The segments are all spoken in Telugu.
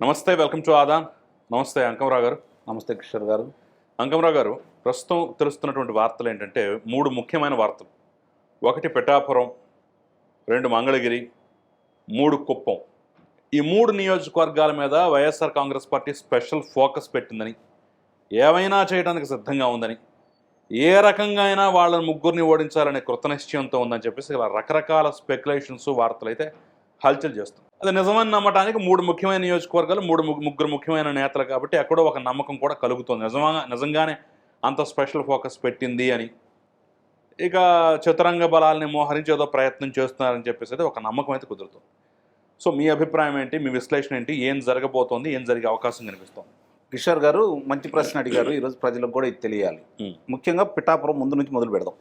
నమస్తే వెల్కమ్ టు ఆదాన్. నమస్తే అంకమరావు గారు. నమస్తే కిషోర్ గారు. అంకమరావు గారు ప్రస్తుతం తెలుస్తున్నటువంటి వార్తలు ఏంటంటే మూడు ముఖ్యమైన వార్తలు. ఒకటి పిఠాపురం రెండు మంగళగిరి మూడు కుప్పం. ఈ మూడు నియోజకవర్గాల మీద YSR Congress party special focus పెట్టిందని ఏమైనా చేయడానికి సిద్ధంగా ఉందని ఏ రకంగా అయినా వాళ్ళని ముగ్గురిని ఓడించాలనే కృతనిశ్చయంతో ఉందని చెప్పేసి ఇలా రకరకాల స్పెక్యులేషన్స్ వార్తలు అయితే హల్చల్ చేస్తుంది. అది నిజమని నమ్మటానికి మూడు ముఖ్యమైన నియోజకవర్గాలు మూడు ముగ్గు- ముగ్గురు ముఖ్యమైన నేతలు కాబట్టి ఎక్కడో ఒక నమ్మకం కూడా కలుగుతుంది. నిజంగా నిజంగానే అంత స్పెషల్ ఫోకస్ పెట్టింది అని. ఇక చతురంగ బలాల్ని మోహరించి ఏదో ప్రయత్నం చేస్తున్నారని చెప్పేసి అయితే ఒక నమ్మకం అయితే కుదురుతుంది. సో మీ అభిప్రాయం ఏంటి? మీ విశ్లేషణ ఏంటి? ఏం జరగబోతోంది? ఏం జరిగే అవకాశం కనిపిస్తుంది? కిషోర్ గారు మంచి ప్రశ్న అడిగారు. ఈరోజు ప్రజలకు కూడా ఇది తెలియాలి. ముఖ్యంగా పిఠాపురం ముందు నుంచి మొదలు పెడదాం.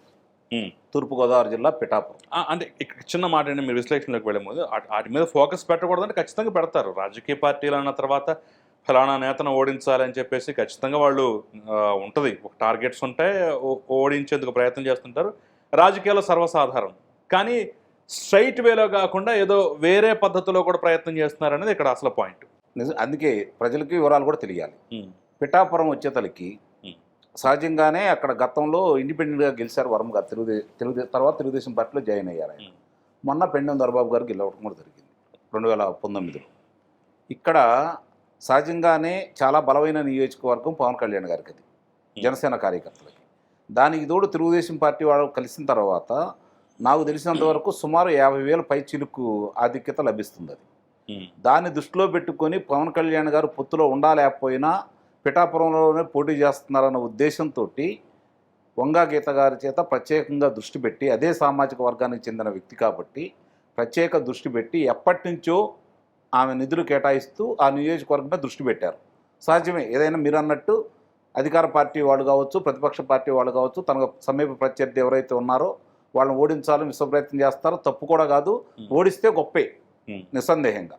తూర్పుగోదావరి జిల్లా పిఠాపురం. అంటే ఇక్కడ చిన్న మాట అండి మీరు విశ్లేషణలోకి వెళ్ళే ముందు వాటి- మీద ఫోకస్ పెట్టకూడదంటే ఖచ్చితంగా పెడతారు. రాజకీయ పార్టీలు అన్న తర్వాత ఫలానా నేతను ఓడించాలి అని చెప్పేసి ఖచ్చితంగా వాళ్ళు ఉంటుంది. ఒక టార్గెట్స్ ఉంటాయి ఓడించేందుకు ప్రయత్నం చేస్తుంటారు. రాజకీయాల్లో సర్వసాధారణం. కానీ స్ట్రైట్ వేలో కాకుండా ఏదో వేరే పద్ధతిలో కూడా ప్రయత్నం చేస్తున్నారు అనేది ఇక్కడ అసలు పాయింట్. నిజం అందుకే ప్రజలకి వివరాలు కూడా తెలియాలి. పిఠాపురం వచ్చేతలకి. సహజంగానే అక్కడ గతంలో ఇండిపెండెంట్గా గెలిచారు వరం గారు. తెలుగుదే తెలుగుదే తర్వాత తెలుగుదేశం పార్టీలో జాయిన్ అయ్యారు ఆయన. మొన్న పెండెం దొరబాబు గారు గెలవడం కూడా జరిగింది రెండు వేల పంతొమ్మిదిలో. ఇక్కడ సహజంగానే చాలా బలమైన నియోజకవర్గం పవన్ కళ్యాణ్ గారికి అది జనసేన కార్యకర్తలకి. దానికి తోడు తెలుగుదేశం పార్టీ వాళ్ళు కలిసిన తర్వాత నాకు తెలిసినంత వరకు సుమారు యాభై వేల పై చిలుకు ఆధిక్యత లభిస్తుంది అది దాన్ని దృష్టిలో పెట్టుకొని పవన్ కళ్యాణ్ గారు పొత్తులో ఉండలేకపోయినా పిఠాపురంలోనే పోటీ చేస్తున్నారన్న ఉద్దేశంతో వంగా గీత గారి చేత ప్రత్యేకంగా దృష్టి పెట్టి అదే సామాజిక వర్గానికి చెందిన వ్యక్తి కాబట్టి ప్రత్యేక దృష్టి పెట్టి ఎప్పటి నుంచో ఆమె నిధులు కేటాయిస్తూ ఆ నియోజకవర్గం మీద దృష్టి పెట్టారు సహజమే ఏదైనా మీరు అన్నట్టు అధికార పార్టీ వాళ్ళు కావచ్చు ప్రతిపక్ష పార్టీ వాళ్ళు కావచ్చు తన సమీప ప్రత్యర్థి ఎవరైతే ఉన్నారో వాళ్ళని ఓడించాలని విశ్వ ప్రయత్నం చేస్తారో తప్పు కూడా కాదు. ఓడిస్తే గొప్పే. నిస్సందేహంగా.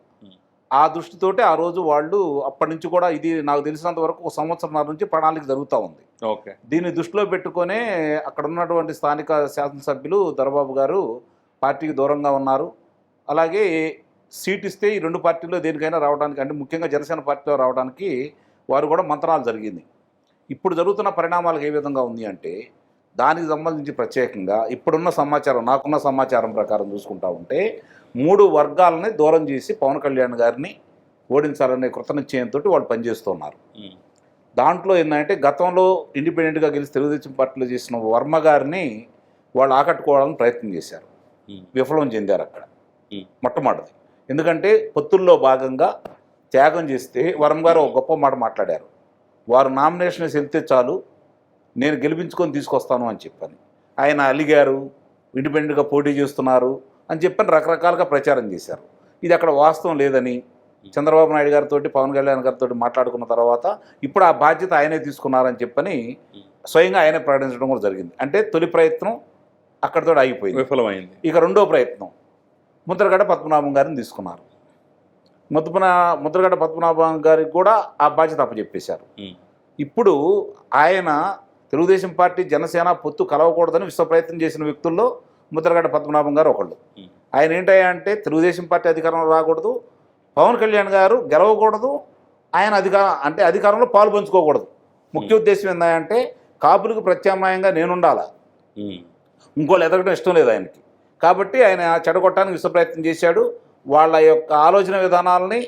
ఆ దృష్టితోటి ఆ రోజు వాళ్ళు అప్పటి నుంచి కూడా ఇది నాకు తెలిసినంత వరకు ఒక సంవత్సరం నుంచి ప్రణాళిక జరుగుతూ ఉంది. ఓకే. దీన్ని దృష్టిలో పెట్టుకొనే అక్కడ ఉన్నటువంటి స్థానిక శాసనసభ్యులు దొరబాబు గారు పార్టీకి దూరంగా ఉన్నారు. అలాగే సీట్ ఇస్తే ఈ రెండు పార్టీల్లో దేనికైనా రావడానికి అంటే ముఖ్యంగా జనసేన పార్టీలో రావడానికి వారు కూడా మంత్రాలు జరిగింది. ఇప్పుడు జరుగుతున్న పరిణామాలకు ఏ విధంగా ఉంది అంటే దానికి సంబంధించి ప్రత్యేకంగా ఇప్పుడున్న సమాచారం నాకున్న సమాచారం ప్రకారం చూసుకుంటా ఉంటే మూడు వర్గాలని దూరం చేసి పవన్ కళ్యాణ్ గారిని ఓడించాలనే కృతనిశ్చయంతో వాళ్ళు పనిచేస్తున్నారు. దాంట్లో ఏంటంటే గతంలో ఇండిపెండెంట్గా గెలిచి తెలుగుదేశం పార్టీలో చేసిన వర్మ గారిని వాళ్ళు ఆకట్టుకోవాలని ప్రయత్నం చేశారు. విఫలం చెందారు అక్కడ. మొట్టమొదటిది ఎందుకంటే పొత్తుల్లో భాగంగా త్యాగం చేస్తే వరం గారు ఒక గొప్ప మాట మాట్లాడారు. వారు నామినేషన్ వెళ్తే చాలు నేను గెలిపించుకొని తీసుకొస్తాను అని చెప్పని. ఆయన అలిగారు ఇండిపెండెంట్గా పోటీ చేస్తున్నారు. అని చెప్పని రకరకాలుగా ప్రచారం చేశారు. ఇది అక్కడ వాస్తవం లేదని చంద్రబాబు నాయుడు గారితో పవన్ కళ్యాణ్ గారితో మాట్లాడుకున్న తర్వాత ఇప్పుడు ఆ బాధ్యత ఆయనే తీసుకున్నారని చెప్పని స్వయంగా ఆయనే ప్రకటించడం కూడా జరిగింది. అంటే తొలి ప్రయత్నం అక్కడితో ఆగిపోయింది. విఫలమైంది. ఇక రెండో ప్రయత్నం ముద్రగడ పద్మనాభం గారిని తీసుకున్నారు. ముద్రపన ముద్రగడ పద్మనాభం గారికి కూడా ఆ బాధ్యత అప్పచెప్పేశారు. ఇప్పుడు ఆయన తెలుగుదేశం పార్టీ జనసేన పొత్తు కలవకూడదని విశ్వ ప్రయత్నం చేసిన వ్యక్తుల్లో ముద్రగడ పద్మనాభం గారు ఒకళ్ళు. ఆయన ఏంటయ్యా అంటే తెలుగుదేశం పార్టీ అధికారంలో రాకూడదు పవన్ కళ్యాణ్ గారు గెలవకూడదు ఆయన అధికారం అంటే అధికారంలో పాలు పంచుకోకూడదు. ముఖ్య ఉద్దేశం ఏంటంటే కాపులకు ప్రత్యామ్నాయంగా నేనుండాలా. ఇంకోళ్ళు ఎదగడం ఇష్టం లేదు ఆయనకి. కాబట్టి ఆయన చెడగొట్టడానికి విశ్వ ప్రయత్నం చేశాడు. వాళ్ళ యొక్క ఆలోచన విధానాలని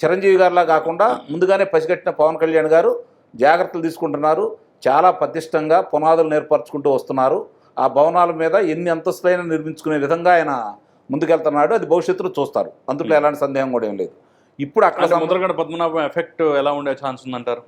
చిరంజీవి గారిలా కాకుండా ముందుగానే పసిగట్టిన పవన్ కళ్యాణ్ గారు జాగ్రత్తలు తీసుకుంటున్నారు. చాలా పటిష్టంగా పునాదులు ఏర్పరచుకుంటూ వస్తున్నారు. ఆ భవనాల మీద ఎన్ని అంతస్తులైనా నిర్మించుకునే విధంగా ఆయన ముందుకెళ్తున్నాడు అది భవిష్యత్తులో చూస్తారు. అందులో ఎలాంటి సందేహం కూడా ఏం లేదు. ఇప్పుడు అక్కడ ముద్రగడ పద్మనాభం ఎఫెక్ట్ ఎలా ఉండే ఛాన్స్ ఉందంటారు?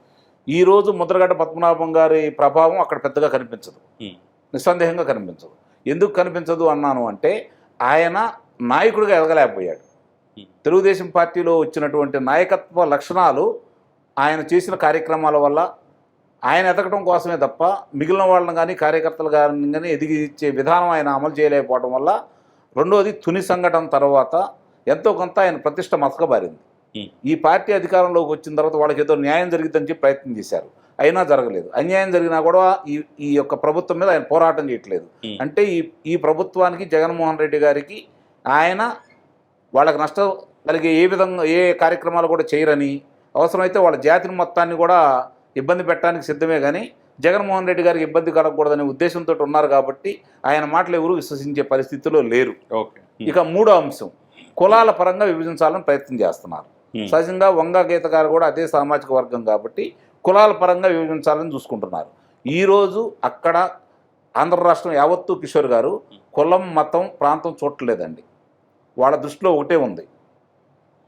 ఈ రోజు ముద్రగడ్డ పద్మనాభం గారి ప్రభావం అక్కడ పెద్దగా కనిపించదు. ఉమ్. నిస్సందేహంగా కనిపించదు. ఎందుకు కనిపించదు అన్నాను అంటే ఆయన నాయకుడిగా ఎదగలేకపోయాడు. Hmm. తెలుగుదేశం పార్టీలో వచ్చినటువంటి నాయకత్వ లక్షణాలు ఆయన చేసిన కార్యక్రమాల వల్ల ఆయన ఎదగడం కోసమే తప్ప మిగిలిన వాళ్ళని కానీ కార్యకర్తలు కానీ కానీ ఎదిగించే విధానం ఆయన అమలు చేయలేకపోవడం వల్ల రెండోది తుని సంఘటన తర్వాత ఎంతో కొంత ఆయన ప్రతిష్ట మసకబారింది. ఈ పార్టీ అధికారంలోకి వచ్చిన తర్వాత వాళ్ళకి ఏదో న్యాయం జరిగిద్దని చెప్పి ప్రయత్నం చేశారు అయినా జరగలేదు అన్యాయం జరిగినా కూడా ఈ ఈ యొక్క ప్రభుత్వం మీద ఆయన పోరాటం చేయట్లేదు. అంటే ఈ ఈ ప్రభుత్వానికి జగన్మోహన్ రెడ్డి గారికి ఆయన వాళ్ళకి నష్టం అలాగే ఏ విధంగా ఏ కార్యక్రమాలు కూడా చేయరని అవసరమైతే వాళ్ళ జాతిని మొత్తాన్ని కూడా ఇబ్బంది పెట్టడానికి సిద్ధమే కానీ జగన్మోహన్ రెడ్డి గారికి ఇబ్బంది కలగకూడదనే ఉద్దేశంతో ఉన్నారు కాబట్టి ఆయన మాటలు ఎవరు విశ్వసించే పరిస్థితిలో లేరు. ఓకే. ఇక మూడో అంశం కులాల పరంగా విభజించాలని ప్రయత్నం చేస్తున్నారు. సహజంగా వంగ గీత గారు కూడా అదే సామాజిక వర్గం కాబట్టి కులాల పరంగా విభజించాలని చూసుకుంటున్నారు. ఈరోజు అక్కడ ఆంధ్ర రాష్ట్రం యావత్తు కిషోర్ గారు కులం మతం ప్రాంతం చూడలేదండి వాళ్ళ దృష్టిలో ఒకటే ఉంది.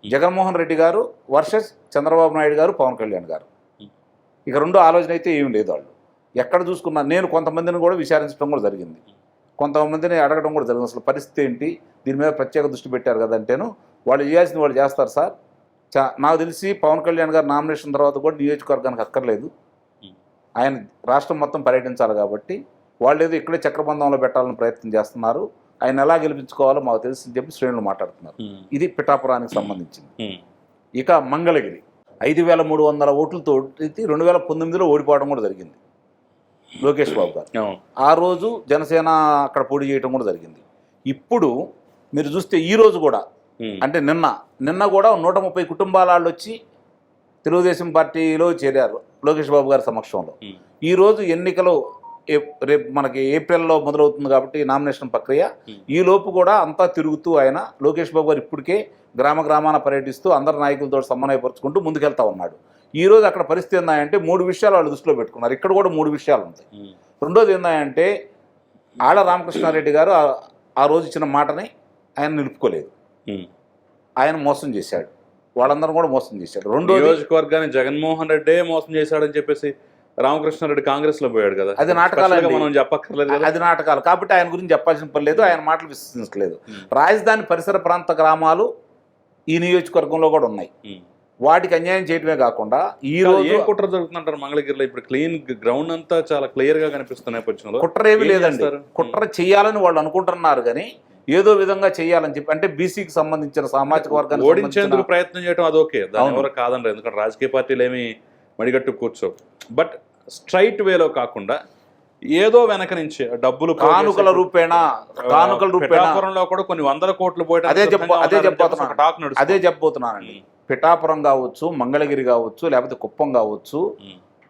జగన్మోహన్ రెడ్డి గారు వర్సెస్ చంద్రబాబు నాయుడు గారు పవన్ కళ్యాణ్ గారు. ఇక రెండు ఆలోచన అయితే ఏం లేదు వాళ్ళు. ఎక్కడ చూసుకున్నా నేను కొంతమందిని కూడా విచారించడం కూడా జరిగింది. కొంతమందిని అడగడం కూడా జరిగింది. అసలు పరిస్థితి ఏంటి? దీని మీద ప్రత్యేక దృష్టి పెట్టారు కదంటేను వాళ్ళు చేయాల్సింది వాళ్ళు చేస్తారు సార్. చా నాకు తెలిసి పవన్ కళ్యాణ్ గారు నామినేషన్ తర్వాత కూడా నియోజకవర్గానికి అక్కర్లేదు. ఆయన రాష్ట్రం మొత్తం పర్యటించాలి కాబట్టి వాళ్ళు ఏదో ఇక్కడే చక్రబంధంలో పెట్టాలని ప్రయత్నం చేస్తున్నారు. ఆయన ఎలా గెలిపించుకోవాలో మాకు తెలిసి చెప్పి శ్రేణులు మాట్లాడుతున్నారు. ఇది పిఠాపురానికి సంబంధించింది. ఇక మంగళగిరి. ఐదు వేల మూడు వందల ఓట్లతో రెండు వేల పంతొమ్మిదిలో ఓడిపోవడం కూడా జరిగింది. లోకేష్ బాబు గారు. ఆ రోజు జనసేన అక్కడ పోటీ చేయడం కూడా జరిగింది. ఇప్పుడు మీరు చూస్తే ఈ రోజు కూడా అంటే నిన్న నిన్న కూడా నూట ముప్పై కుటుంబాల వాళ్ళు వచ్చి తెలుగుదేశం పార్టీలో చేరారు లోకేష్ బాబు గారి సమక్షంలో. ఈరోజు ఎన్నికలు రేపు మనకి ఏప్రిల్లో మొదలవుతుంది కాబట్టి నామినేషన్ ప్రక్రియ. Hmm. ఈ లోపు కూడా అంతా తిరుగుతూ ఆయన లోకేష్ బాబు గారు ఇప్పటికే గ్రామ గ్రామాన పర్యటిస్తూ అందరి నాయకులతో సమన్వయపరుచుకుంటూ ముందుకెళ్తా ఉన్నాడు. ఈ రోజు అక్కడ పరిస్థితి ఏందంటే మూడు విషయాలు వాళ్ళు దృష్టిలో పెట్టుకున్నారు. ఇక్కడ కూడా మూడు విషయాలు ఉంటాయి. ఉమ్, రెండోది ఏంటంటే ఆళ్ళ రామకృష్ణారెడ్డి గారు ఆ- రోజు ఇచ్చిన మాటని ఆయన నిలుపుకోలేదు. ఉమ్. ఆయన మోసం చేశాడు. వాళ్ళందరూ కూడా మోసం చేశాడు రెండోది నియోజకవర్గాన్ని జగన్మోహన్ రెడ్డే మోసం చేశాడని చెప్పేసి రామకృష్ణారెడ్డి కాంగ్రెస్లో పోయాడు కదా. అది గా మనం చెప్పక్కర్లేదు అది నాటకాలు. కాబట్టి ఆయన గురించి చెప్పాల్సిన పని లేదు. ఆయన మాటలు విశ్వసించలేదు రాజధాని పరిసర ప్రాంత గ్రామాలు ఈ నియోజకవర్గంలో కూడా ఉన్నాయి. వాటికి అన్యాయం చేయడమే కాకుండా ఈ రోజు ఏం కుట్ర జరుగుతుందంటారు మంగళగిరిలో? ఇప్పుడు క్లీన్ గ్రౌండ్ అంతా చాలా క్లియర్గా కనిపిస్తున్న నేపథ్యంలో కుట్ర ఏమీ లేదండి? కుట్ర చేయాలని వాళ్ళు అనుకుంటున్నారు కానీ ఏదో విధంగా చేయాలని చెప్పి అంటే బీసీకి సంబంధించిన సామాజిక వర్గానికి ఓడించేందుకు ప్రయత్నం చేయడం అది ఓకే. దాని కాదనరు. ఎందుకంటే రాజకీయ పార్టీలు ఏమి మడిగట్టు కూర్చో. బట్ స్ట్రైట్ వేలో కాకుండా ఏదో వెనక నుంచి డబ్బులు కానుకల రూపేణ కానుకల రూపేణ. పిఠాపురంలో కూడా కొన్ని వందల కోట్లు పోయడం అదే చెప్ప- అదే చెప్పబోతున్నా. టాక్ నడుస్తుంది. అదే చెప్పబోతున్నానండి. పిఠాపురం కావచ్చు మంగళగిరి కావచ్చు లేకపోతే కుప్పం కావచ్చు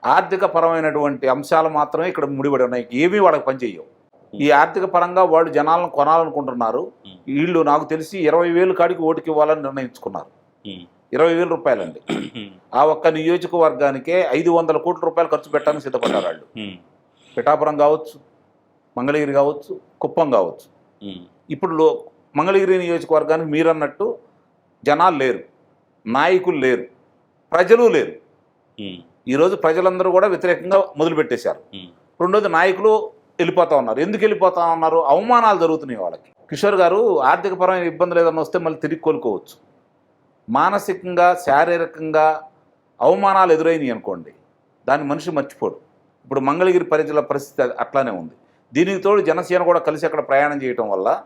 ఆర్థిక పరమైనటువంటి అంశాలు మాత్రమే ఇక్కడ ముడిపడి ఉన్నాయి. ఏమీ వాళ్ళకి పనిచేయవు ఈ ఆర్థిక పరంగా వాళ్ళు జనాలను కొనాలనుకుంటున్నారు. వీళ్ళు నాకు తెలిసి ఇరవై వేలు కాడికి ఓటుకి ఇవ్వాలని నిర్ణయించుకున్నారు. ఇరవై వేల రూపాయలండి. ఆ ఒక్క నియోజకవర్గానికే ఐదు వందల కోట్ల రూపాయలు ఖర్చు పెట్టడానికి సిద్ధపడ్డారు వాళ్ళు. పిఠాపురం కావచ్చు మంగళగిరి కావచ్చు కుప్పం కావచ్చు. ఇప్పుడు లో మంగళగిరి నియోజకవర్గానికి మీరన్నట్టు జనాలు లేరు నాయకులు లేరు ప్రజలు లేరు. ఈరోజు ప్రజలందరూ కూడా వ్యతిరేకంగా మొదలుపెట్టేశారు రెండోది నాయకులు వెళ్ళిపోతా ఉన్నారు. ఎందుకు వెళ్ళిపోతా ఉన్నారు? అవమానాలు జరుగుతున్నాయి వాళ్ళకి. కిషోర్ గారు ఆర్థికపరమైన ఇబ్బందులు ఏదైనా వస్తే మళ్ళీ తిరిగి కోలుకోవచ్చు. మానసికంగా శారీరకంగా అవమానాలు ఎదురైనాయి అనుకోండి దాన్ని మనిషి మర్చిపోడు. ఇప్పుడు మంగళగిరి ప్రజల పరిస్థితి అట్లానే ఉంది. దీనికి తోడు జనసేన కూడా కలిసి అక్కడ ప్రయాణం చేయటం వల్ల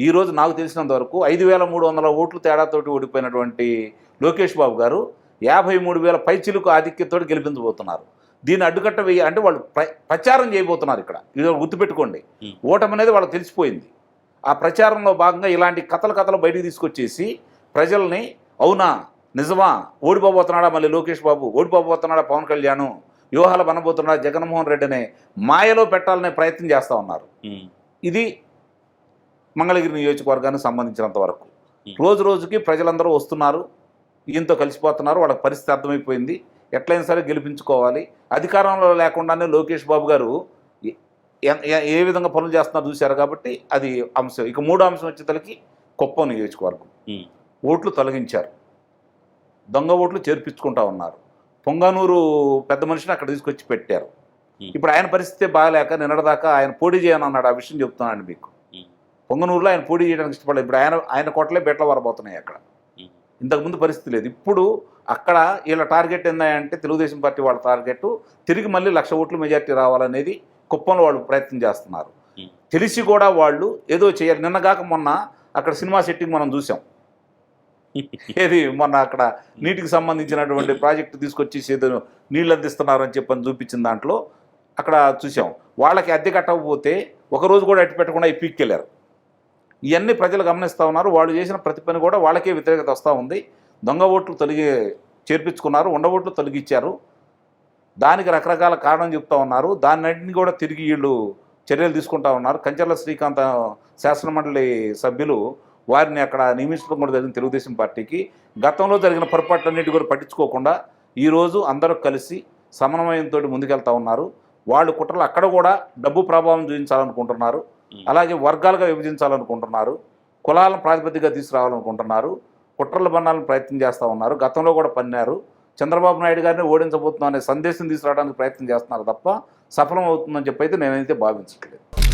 ఈరోజు నాకు తెలిసినంత వరకు ఐదు వేల మూడు వందల ఓట్లు తేడాతోటి ఓడిపోయినటువంటి లోకేష్ బాబు గారు యాభై మూడు వేల పైచిలుకు ఆధిక్యతోటి గెలిపించబోతున్నారు. దీన్ని అడ్డుకట్ట వేయ అంటే వాళ్ళు ప్ర- ప్రచారం చేయబోతున్నారు ఇక్కడ. ఇది గుర్తుపెట్టుకోండి. ఓటమి అనేది వాళ్ళకి తెలిసిపోయింది. ఆ ప్రచారంలో భాగంగా ఇలాంటి కథలు కథలు బయటికి తీసుకొచ్చేసి ప్రజల్ని అవునా నిజమా? ఓడిపోబోతున్నాడా మళ్ళీ లోకేష్ బాబు? ఓడిపోబోతున్నాడా పవన్ కళ్యాణ్? వ్యూహాలు పనబోతున్నాడా జగన్మోహన్ రెడ్డి అనే మాయలో పెట్టాలనే ప్రయత్నం చేస్తూ ఉన్నారు. ఇది మంగళగిరి నియోజకవర్గానికి సంబంధించినంత వరకు. రోజు రోజుకి ప్రజలందరూ వస్తున్నారు ఈయంతో కలిసిపోతున్నారు వాళ్ళకి పరిస్థితి అర్థమైపోయింది. ఎట్లయినా సరే గెలిపించుకోవాలి. అధికారంలో లేకుండానే లోకేష్ బాబు గారు ఏ- విధంగా పనులు చేస్తున్నారు చూశారు కాబట్టి అది అంశం. ఇక మూడో అంశం వచ్చేసరికి కుప్పం నియోజకవర్గం. ఓట్లు తొలగించారు. దొంగ ఓట్లు చేర్పించుకుంటా ఉన్నారు. పొంగనూరు పెద్ద మనిషిని అక్కడ తీసుకొచ్చి పెట్టారు. ఇప్పుడు ఆయన పరిస్థితి బాగాలేక నిన్నటిదాకా ఆయన పోటీ చేయనన్నాడు. ఆ విషయం చెప్తున్నాను మీకు. పొంగనూరులో ఆయన పోటీ చేయడానికి ఇష్టపడలేదు. ఇప్పుడు ఆయన ఆయన కొట్టలే బెట్ల వరబోతున్నాయి అక్కడ. ఇంతకుముందు పరిస్థితి లేదు. ఇప్పుడు అక్కడ వీళ్ళ టార్గెట్ ఏంటంటే తెలుగుదేశం పార్టీ వాళ్ళ టార్గెట్ తిరిగి మళ్ళీ లక్ష ఓట్లు మెజార్టీ రావాలనేది కుప్పంలో వాళ్ళు ప్రయత్నం చేస్తున్నారు. తెలిసి కూడా వాళ్ళు ఏదో చేయాలి. నిన్నగాక మొన్న అక్కడ సినిమా సెట్టింగ్ మనం చూసాం. ఏది? మొన్న అక్కడ నీటికి సంబంధించినటువంటి ప్రాజెక్టు తీసుకొచ్చి నీళ్ళు అందిస్తున్నారని చెప్పని చూపించిన దాంట్లో అక్కడ చూసాం. వాళ్ళకి అద్దె కట్టకపోతే ఒకరోజు కూడా అట్టి పెట్టకుండా పీక్కెళ్ళారు. ఇవన్నీ ప్రజలు గమనిస్తూ ఉన్నారు. వాళ్ళు చేసిన ప్రతి పని కూడా వాళ్ళకే వ్యతిరేకత వస్తూ ఉంది. దొంగ ఓట్లు తొలగి చేర్పించుకున్నారు ఉండ ఓట్లు తొలగిచ్చారు. దానికి రకరకాల కారణం చెప్తా ఉన్నారు. దాన్నింటిని కూడా తిరిగి వీళ్ళు చర్యలు తీసుకుంటా ఉన్నారు. కంచర్ల శ్రీకాంత శాసనమండలి సభ్యులు వారిని అక్కడ నియమించడం కూడా జరిగింది తెలుగుదేశం పార్టీకి. గతంలో జరిగిన పొరపాట్లన్నిటి కూడా పట్టించుకోకుండా ఈరోజు అందరూ కలిసి సమన్వయంతో ముందుకెళ్తా ఉన్నారు. వాళ్ళు కుట్రలు అక్కడ కూడా డబ్బు ప్రభావం చూపించాలనుకుంటున్నారు. అలాగే వర్గాలుగా విభజించాలనుకుంటున్నారు. కులాలను ప్రాతిపదికగా తీసుకురావాలనుకుంటున్నారు. కుట్రల బంధాలను ప్రయత్నం చేస్తూ ఉన్నారు. గతంలో కూడా పన్నారు. చంద్రబాబు నాయుడు గారిని ఓడించబోతున్నాం అనే సందేశం తీసుకురావడానికి ప్రయత్నం చేస్తున్నారు తప్ప సఫలం అవుతుందని చెప్పి అయితే నేనైతే భావించట్లేదు.